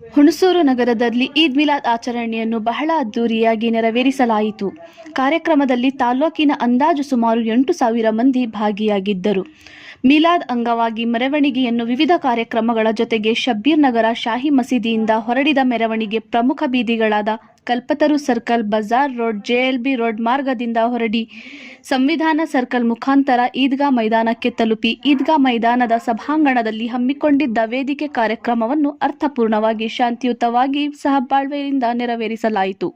ಹುಣಸೂರು ನಗರದಲ್ಲಿ ಈದ್ ಮಿಲಾದ್ ಆಚರಣೆಯನ್ನು ಬಹಳ ಅದ್ದೂರಿಯಾಗಿ ನೆರವೇರಿಸಲಾಯಿತು. ಕಾರ್ಯಕ್ರಮದಲ್ಲಿ ತಾಲ್ಲೂಕಿನ ಅಂದಾಜು ಸುಮಾರು ಎಂಟು ಸಾವಿರ ಮಂದಿ ಭಾಗಿಯಾಗಿದ್ದರು. ಮಿಲಾದ್ ಅಂಗವಾಗಿ ಮೆರವಣಿಗೆಯನ್ನು ವಿವಿಧ ಕಾರ್ಯಕ್ರಮಗಳ ಜೊತೆಗೆ ಶಬ್ಬೀರ್ ನಗರ ಶಾಹಿ ಮಸೀದಿಯಿಂದ ಹೊರಡಿದ ಮೆರವಣಿಗೆ ಪ್ರಮುಖ ಬೀದಿಗಳಾದ Kalpataru circle, Bazaar road JLB road ಮಾರ್ಗದಿಂದ ಹೊರಡಿ. ಸಂವಿಧಾನ ಸರ್ಕಲ್ ಮುಖಾಂತರ ಈದ್ಗಾ ಮೈದಾನಕ್ಕೆ ತಲುಪಿ, ಈದ್ಗಾ ಮೈದಾನದ ಸಭಾಂಗಣದಲ್ಲಿ ಹಮ್ಮಿಕೊಂಡಿದ್ದ ವೇದಿಕೆ ಕಾರ್ಯಕ್ರಮವನ್ನು ಅರ್ಥಪೂರ್ಣವಾಗಿ, ಶಾಂತಿಯುತವಾಗಿ ಸಹಬಾಳ್ವೆಯಿಂದ ನೆರವೇರಿಸಲಾಯಿತು.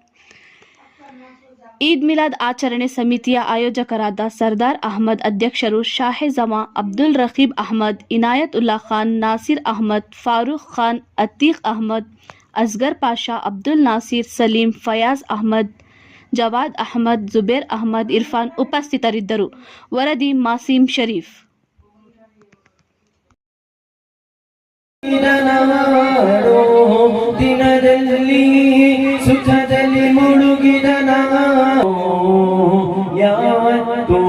ಈದ್ ಮಿಲಾದ್ ಆಚರಣೆ ಸಮಿತಿಯ ಆಯೋಜಕರಾದ ಸರ್ದಾರ್ ಅಹಮದ್ ಅಧ್ಯಕ್ಷರು ಶಾಹೆ ಜಮಾ ಅಬ್ದುಲ್ ರಖೀಬ್ ಅಹಮದ್ ಇನಾಯತ್ ಉಲ್ಲಾ ಖಾನ್, ನಾಸಿರ್ ಅಹಮದ್, ಫಾರೂಕ್ ಖಾನ್, ಅತೀಕ್ ಅಹಮದ್ ಅಸ್ಗರ್ ಪಾಷಾ ಅಬ್ದುಲ್ ನಾಸೀರ್ ಸಲೀಂ ಫಯಾಜ್ ಅಹಮದ್ ಜವಾದ್ ಅಹಮದ್ ಜುಬೇರ್ ಅಹಮದ್ ಇರ್ಫಾನ್ ಉಪಸ್ಥಿತರಿದ್ದರು ವರದಿ ಮಾಸೀಂ ಶರೀಫ್ ನಾಡು ದಿನದಲ್ಲಿ ಸುಖದಲ್ಲಿ ಮುಳುಗಿದ ನಾವು ಯಾವತ್ತೂ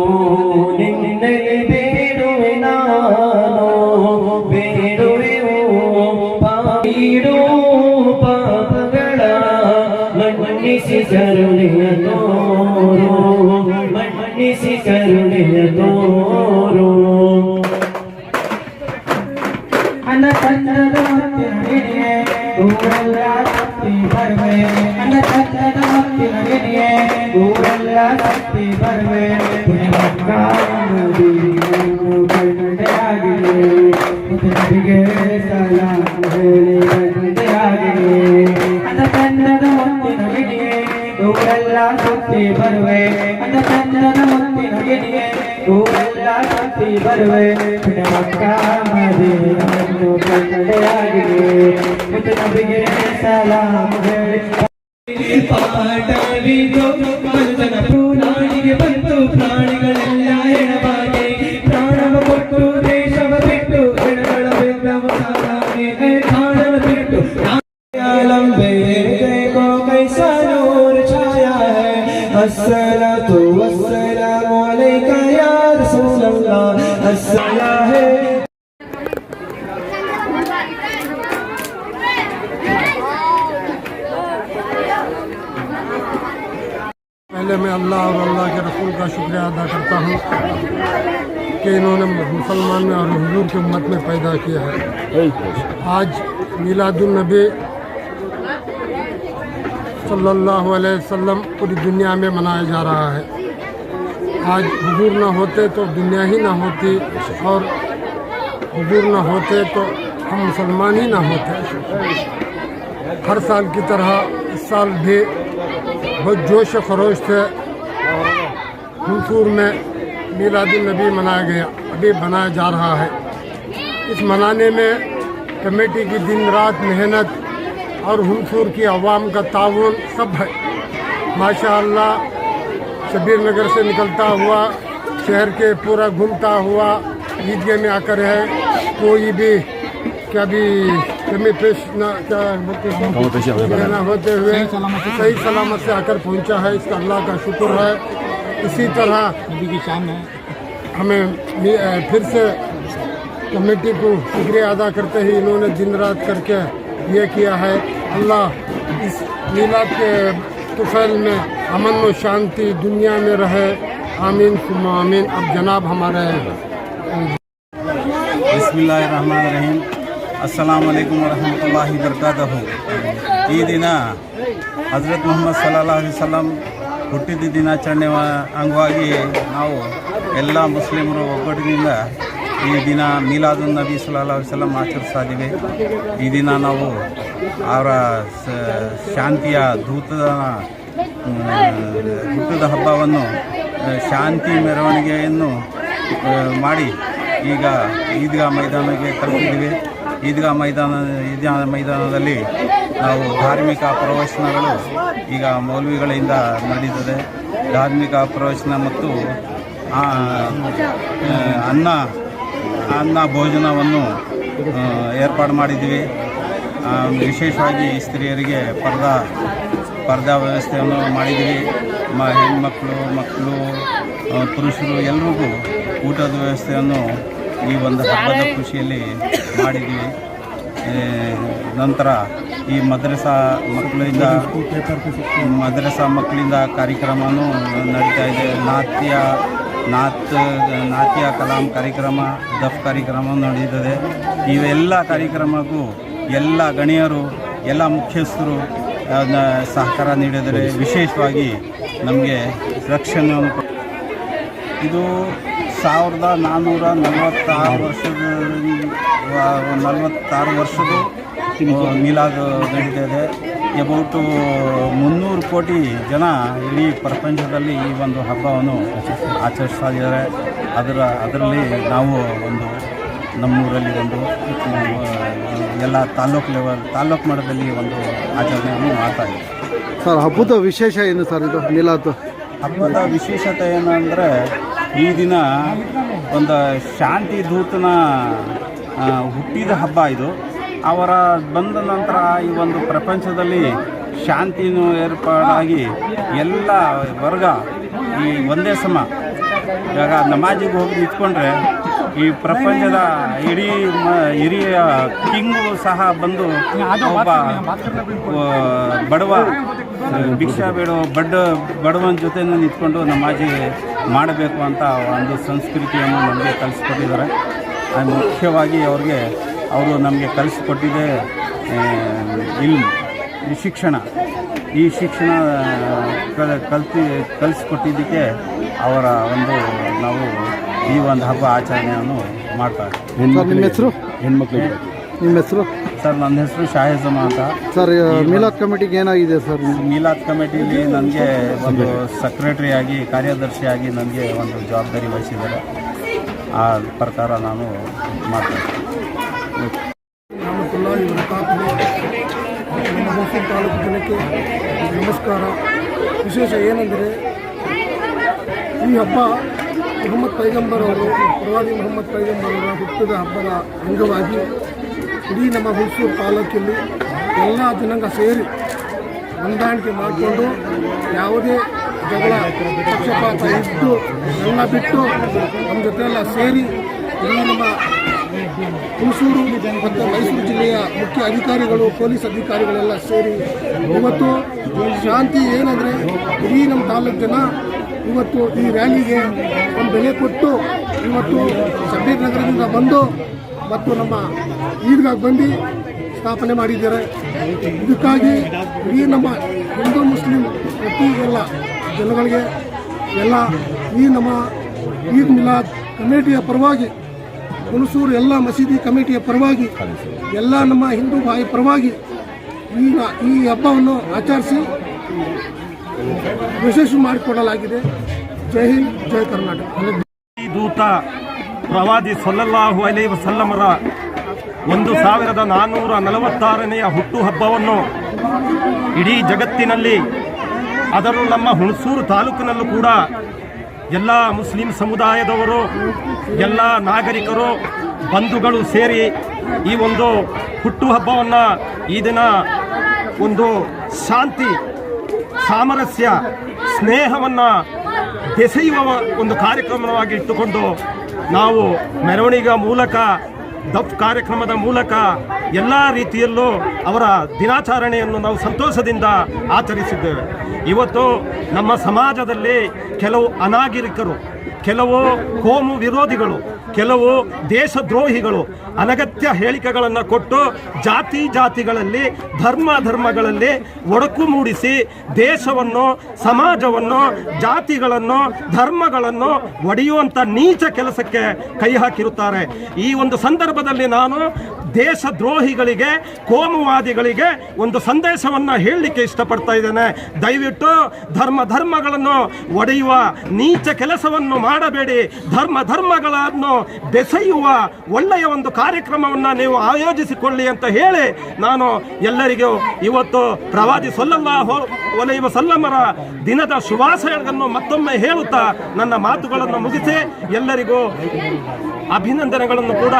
ಬರುವೆ ಅನ್ನ ಚಂದ್ರದ ಹೊತ್ತಿನಡಿಯೇ ಊರೆಲ್ಲ ತಪ್ಪಿ ಬರುವೆ ಕಣ್ಣಾಗಿದೆ ಬರುವೆ ಅನ್ನ ಚಂದ್ರದ ಹೊತ್ತಿನಡಿಯೇ ಊರೆಲ್ಲ ತಪ್ಪಿ ಬರುವೆ ಮಕ್ಕ ಮದೀನವನ್ನು ಕನ್ನಡೆಯಾಗಿದೆ ಮುತ್ತು ನಬಿಗೆ ಸಲಾಮ ಹೇಳಿ ಪಾಠವಿದು ಮನುಜನ معاملے میں اللہ اور اللہ کے رسول کا شکریہ ادا کرتا ہوں کہ انہوں نے مسلمان میں اور حضور کی امت میں پیدا کیا ہے۔ آج میلاد النبی صلی اللہ علیہ وسلم پوری دنیا میں منایا جا رہا ہے۔ آج حضور نہ ہوتے تو دنیا ہی نہ ہوتی اور حضور نہ ہوتے تو ہم مسلمان ہی نہ ہوتے۔ ہر سال کی طرح اس سال بھی بہت جوش و خروش سے منصور میں میلاد النبی منایا گیا، ابھی منایا جا رہا ہے۔ اس منانے میں کمیٹی کی دن رات محنت اور ہنسور کی عوام کا تعاون سب ہے۔ ماشاء اللہ شبیر نگر سے نکلتا ہوا، شہر کے پورا گھومتا ہوا عیدگاہ میں آ کر ہے۔ کوئی بھی کبھی کمی پیش نہ نہ ہوتے ہوئے صحیح سلامت سے آ کر پہنچا ہے اس کا اللہ کا شکر ہے۔ اسی طرح ہمیں پھر سے کمیٹی کو شکریہ ادا کرتے ہی انہوں نے دن رات کر کے یہ کیا ہے اللہ اس لیلا کے طفیل میں امن و شانتی دنیا میں رہے۔ آمین سم آمین۔ اب جناب ہمارے بسم اللہ الرحمن الرحیم۔ ಅಸ್ಸಲಾಂ ಅಲೈಕುಮ್ ವರಹಮತುಲ್ಲಾಹಿ ಬರ್ಕಾತಹು ಈ ದಿನ ಹಜರತ್ ಮೊಹಮ್ಮದ್ ಸಲ್ಲಲ್ಲಾಹು ಅಲೈಹಿ ವಸಲ್ಲಂ ಹುಟ್ಟಿದ ದಿನಾಚರಣೆ ಅಂಗವಾಗಿ ನಾವು ಎಲ್ಲ ಮುಸ್ಲಿಮರು ಒಗ್ಗಟ್ಟಿನಿಂದ ಈ ದಿನ ಮೀಲಾದು ನಬಿ ಅಲೈಹಿ ವಸಲ್ಲಂ ಆಚರಿಸ್ತಾ ಈ ದಿನ ನಾವು ಅವರ ಶಾಂತಿಯ ದೂತದ ಹುಟ್ಟಿದ ಹಬ್ಬವನ್ನು ಶಾಂತಿ ಮೆರವಣಿಗೆಯನ್ನು ಮಾಡಿ ಈಗ ಈದ್ಗಾ ಮೈದಾನಕ್ಕೆ ತಲುಪಿದ್ದೀವಿ. ಈದ್ಗಾ ಮೈದಾನ, ಈದ್ಗಾ ಮೈದಾನದಲ್ಲಿ ನಾವು ಧಾರ್ಮಿಕ ಪ್ರವಚನಗಳು ಈಗ ಮೌಲ್ವಿಗಳಿಂದ ನಡೀತದೆ ಧಾರ್ಮಿಕ ಪ್ರವಚನ ಮತ್ತು ಅನ್ನ ಅನ್ನ ಭೋಜನವನ್ನು ಏರ್ಪಾಡು ಮಾಡಿದ್ದೀವಿ. ವಿಶೇಷವಾಗಿ ಸ್ತ್ರೀಯರಿಗೆ ಪರ್ದಾ ಪರ್ದಾ ವ್ಯವಸ್ಥೆಯನ್ನು ಮಾಡಿದ್ದೀವಿ. ಮ, ಹೆಣ್ಮಕ್ಳು, ಮಕ್ಕಳು ಪುರುಷರು ಎಲ್ರಿಗೂ ಊಟದ ವ್ಯವಸ್ಥೆಯನ್ನು ಈ ಒಂದು ಹಬ್ಬದ ಖುಷಿಯಲ್ಲಿ ಮಾಡಿದ್ದೀವಿ ನಂತರ ಈ ಮದ್ರಸಾ ಮಕ್ಕಳಿಂದ ಮದ್ರಸಾ ಮಕ್ಕಳಿಂದ ಕಾರ್ಯಕ್ರಮವೂ ನಡೀತಾ ಇದೆ. ನಾಟ್ಯ ನಾತ್ ನಾಟ್ಯ ಕಲಾಂ ಕಾರ್ಯಕ್ರಮ ದಫ್ ಕಾರ್ಯಕ್ರಮ ನಡೀತದೆ ಇವೆಲ್ಲ ಕಾರ್ಯಕ್ರಮಕ್ಕೂ ಎಲ್ಲ ಗಣ್ಯರು ಎಲ್ಲ ಮುಖ್ಯಸ್ಥರು ಸಹಕಾರ ನೀಡಿದರೆ ವಿಶೇಷವಾಗಿ ನಮಗೆ ರಕ್ಷಣೆಯನ್ನು ಇದು ಸಾವಿರದ ನಾನ್ನೂರ ನಲವತ್ತಾರು ವರ್ಷದ ನಲವತ್ತಾರು ವರ್ಷದ ಮೀಲಾದ್ ನಡೀತಾ ಇದೆ. ಅಬೌಟು ಮುನ್ನೂರು ಕೋಟಿ ಜನ ಇಡೀ ಪ್ರಪಂಚದಲ್ಲಿ ಈ ಒಂದು ಹಬ್ಬವನ್ನು ಆಚರಿಸ್ತಾ ಇದ್ದಾರೆ ಅದರ ಅದರಲ್ಲಿ ನಾವು ಒಂದು ನಮ್ಮೂರಲ್ಲಿ ಒಂದು ಎಲ್ಲ ತಾಲ್ಲೂಕು ಲೆವೆಲ್ ತಾಲ್ಲೂಕು ಮಟ್ಟದಲ್ಲಿ ಒಂದು ಆಚರಣೆಯನ್ನು ಮಾಡ್ತಾ ಇದ್ದೀವಿ ಸರ್ ಹಬ್ಬದ ವಿಶೇಷ ಏನು ಸರ್ ಇದು ಮೀಲಾದ? ಹಬ್ಬದ ವಿಶೇಷತೆ ಏನಂದರೆ ಈ ದಿನ ಒಂದು ಶಾಂತಿ ದೂತನ ಹುಟ್ಟಿದ ಹಬ್ಬ ಇದು. ಅವರ ಬಂದ ನಂತರ ಈ ಒಂದು ಪ್ರಪಂಚದಲ್ಲಿ ಶಾಂತಿನೂ ಏರ್ಪಾಡಾಗಿ ಎಲ್ಲ ವರ್ಗ ಈ ಒಂದೇ ಸಮ. ಇವಾಗ ನಮಾಜಿಗೆ ಹೋಗಿ ನಿಂತ್ಕೊಂಡ್ರೆ ಈ ಪ್ರಪಂಚದ ಇಡೀ ಹಿರಿಯ ಕಿಂಗು ಸಹ ಬಂದು ಒಬ್ಬ ಬಡವ ಭಿಕ್ಷಾ ಬೇಡೋ ಬಡ್ಡ ಬಡವನ ಜೊತೆ ನಿಂತ್ಕೊಂಡು ನಮಾಜಿ ಮಾಡಬೇಕು ಅಂತ ಒಂದು ಸಂಸ್ಕೃತಿಯನ್ನು ನಮಗೆ ಕಲಿಸ್ಕೊಟ್ಟಿದ್ದಾರೆ. ಮುಖ್ಯವಾಗಿ ಅವ್ರಿಗೆ ಅವರು ನಮಗೆ ಕಲಿಸ್ಕೊಟ್ಟಿದೆ ಇಲ್ಲ ಈ ಶಿಕ್ಷಣ. ಈ ಶಿಕ್ಷಣ ಕಲ್- ಕಲ್ತಿ ಕಲಿಸ್ಕೊಟ್ಟಿದ್ದಕ್ಕೆ ಅವರ ಒಂದು ನಾವು ಈ ಒಂದು ಹಬ್ಬ ಆಚರಣೆಯನ್ನು ಮಾಡ್ತಾರೆ. ಸರ್ ನಿಮ್ಮ ಹೆಸರು? ಹೆಣ್ಮಕ್ಳಿಗೆ. ನಿಮ್ಮ ಹೆಸರು? ಸರ್ ನನ್ನ ಹೆಸರು ಶಾಹಿಜಮ ಅಂತ. ಸರ್ ಮಿಲಾದ್ ಕಮಿಟಿಗೆ ಏನಾಗಿದೆ ಸರ್? ಮೀಲಾದ್ ಕಮಿಟಿಲಿ ನನಗೆ ಒಂದು ಸೆಕ್ರೆಟರಿಯಾಗಿ ಕಾರ್ಯದರ್ಶಿಯಾಗಿ ನನಗೆ ಒಂದು ಜವಾಬ್ದಾರಿ ವಹಿಸಿದ್ದಾರೆ. ಆ ಪ್ರಕಾರ ನಾನು ಮಾಡ್ತೇನೆ. ತಾಲೂಕು ಜನಕ್ಕೆ ನಮಸ್ಕಾರ. ವಿಶೇಷ ಏನೆಂದರೆ ಈ ಹಬ್ಬ ಮೊಹಮ್ಮದ್ ಪೈಗಂಬರ್ ಅವರು, ಪ್ರವಾದಿ ಮೊಹಮ್ಮದ್ ಪೈಗಂಬರ್ ಅವರ ಹುಟ್ಟಿದ ಹಬ್ಬದ ಅಂಗವಾಗಿ ಇಡೀ ನಮ್ಮ ಹುಣಸೂರು ತಾಲೂಕಲ್ಲಿ ಎಲ್ಲ ಜನಾಂಗ ಸೇರಿ ಹೊಂದಾಣಿಕೆ ಮಾಡಿಕೊಂಡು ಯಾವುದೇ ಜಗಳ, ಪಕ್ಷಪಾತ ಇದ್ದು ಎಲ್ಲ ಬಿಟ್ಟು ನಮ್ಮ ಜೊತೆ ಎಲ್ಲ ಸೇರಿ ಇಡೀ ನಮ್ಮ ಹುಣಸೂರು ಮತ್ತು ಮೈಸೂರು ಜಿಲ್ಲೆಯ ಮುಖ್ಯ ಅಧಿಕಾರಿಗಳು, ಪೊಲೀಸ್ ಅಧಿಕಾರಿಗಳೆಲ್ಲ ಸೇರಿ ಇವತ್ತು ಶಾಂತಿ ಏನಂದರೆ ಇಡೀ ನಮ್ಮ ತಾಲೂಕು ಇವತ್ತು ಈ ರ್ಯಾಲಿಗೆ ಒಂದು ಬೆಲೆ ಕೊಟ್ಟು ಇವತ್ತು ಸಬ್ಬೀರ್ ನಗರದಿಂದ ಬಂದು ಮತ್ತು ನಮ್ಮ ಈದ್ಗಾಗಿ ಬಂದು ಸ್ಥಾಪನೆ ಮಾಡಿದ್ದಾರೆ. ಇದಕ್ಕಾಗಿ ಈ ನಮ್ಮ ಹಿಂದೂ ಮುಸ್ಲಿಂ ಪ್ರತಿ ಎಲ್ಲ ಜನಗಳಿಗೆ ಎಲ್ಲ ಈ ನಮ್ಮ ಈದ್ ಮಿಲಾದ್ ಕಮಿಟಿಯ ಪರವಾಗಿ, ಹುಣಸೂರು ಎಲ್ಲ ಮಸೀದಿ ಕಮಿಟಿಯ ಪರವಾಗಿ, ಎಲ್ಲ ನಮ್ಮ ಹಿಂದೂ ಭಾಯಿ ಪರವಾಗಿ ಈಗ ಈ ಹಬ್ಬವನ್ನು ಆಚರಿಸಿ ಯಶಸ್ವಿ ಮಾಡಿಕೊಡಲಾಗಿದೆ. ಜೈ ಹಿಂದ್, ಜೈ ಕರ್ನಾಟಕ. ದೂತ ಪ್ರವಾದಿ ಸೊಲ್ಲಲ್ಲಾಹು ಅಲೈ ವಸಲ್ಲಮರ ಒಂದು ಸಾವಿರದ ನಾನ್ನೂರ ನಲವತ್ತಾರನೆಯ ಹುಟ್ಟುಹಬ್ಬವನ್ನು ಇಡೀ ಜಗತ್ತಿನಲ್ಲಿ, ಅದರಲ್ಲೂ ನಮ್ಮ ಹುಣಸೂರು ತಾಲೂಕಿನಲ್ಲೂ ಕೂಡ ಎಲ್ಲ ಮುಸ್ಲಿಂ ಸಮುದಾಯದವರು, ಎಲ್ಲ ನಾಗರಿಕರು, ಬಂಧುಗಳು ಸೇರಿ ಈ ಒಂದು ಹುಟ್ಟುಹಬ್ಬವನ್ನು ಈ ದಿನ ಒಂದು ಶಾಂತಿ ಸಾಮರಸ್ಯ ಸ್ನೇಹವನ್ನು ಬೆಸೆಯುವ ಒಂದು ಕಾರ್ಯಕ್ರಮವಾಗಿ ಇಟ್ಟುಕೊಂಡು ನಾವು ಮೆರವಣಿಗೆ ಮೂಲಕ ದಫ್ ಕಾರ್ಯಕ್ರಮದ ಮೂಲಕ ಎಲ್ಲ ರೀತಿಯಲ್ಲೂ ಅವರ ದಿನಾಚರಣೆಯನ್ನು ನಾವು ಸಂತೋಷದಿಂದ ಆಚರಿಸಿದ್ದೇವೆ. ಇವತ್ತು ನಮ್ಮ ಸಮಾಜದಲ್ಲಿ ಕೆಲವು ಅನಾಗರಿಕರು, ಕೆಲವು ಕೋಮು ವಿರೋಧಿಗಳು, ಕೆಲವು ದೇಶದ್ರೋಹಿಗಳು ಅನಗತ್ಯ ಹೇಳಿಕೆಗಳನ್ನು ಕೊಟ್ಟು ಜಾತಿ ಜಾತಿಗಳಲ್ಲಿ, ಧರ್ಮ ಧರ್ಮಗಳಲ್ಲಿ ಒಡಕು ಮೂಡಿಸಿ ದೇಶವನ್ನು, ಸಮಾಜವನ್ನು, ಜಾತಿಗಳನ್ನು, ಧರ್ಮಗಳನ್ನು ಒಡೆಯುವಂಥ ನೀಚ ಕೆಲಸಕ್ಕೆ ಕೈ ಹಾಕಿರುತ್ತಾರೆ. ಈ ಒಂದು ಸಂದರ್ಭದಲ್ಲಿ ನಾನು ದೇಶದ್ರೋಹಿಗಳಿಗೆ, ಕೋಮುವಾದಿಗಳಿಗೆ ಒಂದು ಸಂದೇಶವನ್ನು ಹೇಳಲಿಕ್ಕೆ ಇಷ್ಟಪಡ್ತಾ ಇದ್ದೇನೆ. ದಯವಿಟ್ಟು ಧರ್ಮ ಧರ್ಮಗಳನ್ನು ಒಡೆಯುವ, ನೀಚ ಕೆಲಸವನ್ನು ಮಾಡಬೇಡಿ. ಧರ್ಮ ಧರ್ಮಗಳನ್ನು ಬೆಸೆಯುವ ಒಳ್ಳೆಯ ಒಂದು ಕಾರ್ಯಕ್ರಮವನ್ನು ನೀವು ಆಯೋಜಿಸಿಕೊಳ್ಳಿ ಅಂತ ಹೇಳಿ ನಾನು ಎಲ್ಲರಿಗೂ ಇವತ್ತು ಪ್ರವಾದಿ ಸೊಲ್ಲಲ್ಲಾಹು ಒಲೆಯುವ ಸಲ್ಲಮರ ದಿನದ ಶುಭಾಶಯಗಳನ್ನು ಮತ್ತೊಮ್ಮೆ ಹೇಳುತ್ತಾ ನನ್ನ ಮಾತುಗಳನ್ನು ಮುಗಿಸಿ ಎಲ್ಲರಿಗೂ ಅಭಿನಂದನೆಗಳನ್ನು ಕೂಡ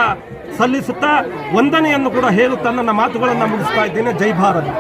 ಸಲ್ಲಿಸುತ್ತಾ ವಂದನೆಯನ್ನು ಕೂಡ ಹೇಳುತ್ತಾ ನನ್ನ ಮಾತುಗಳನ್ನು ಮುಗಿಸ್ತಾ ಇದ್ದೇನೆ. ಜೈ ಭಾರತ್.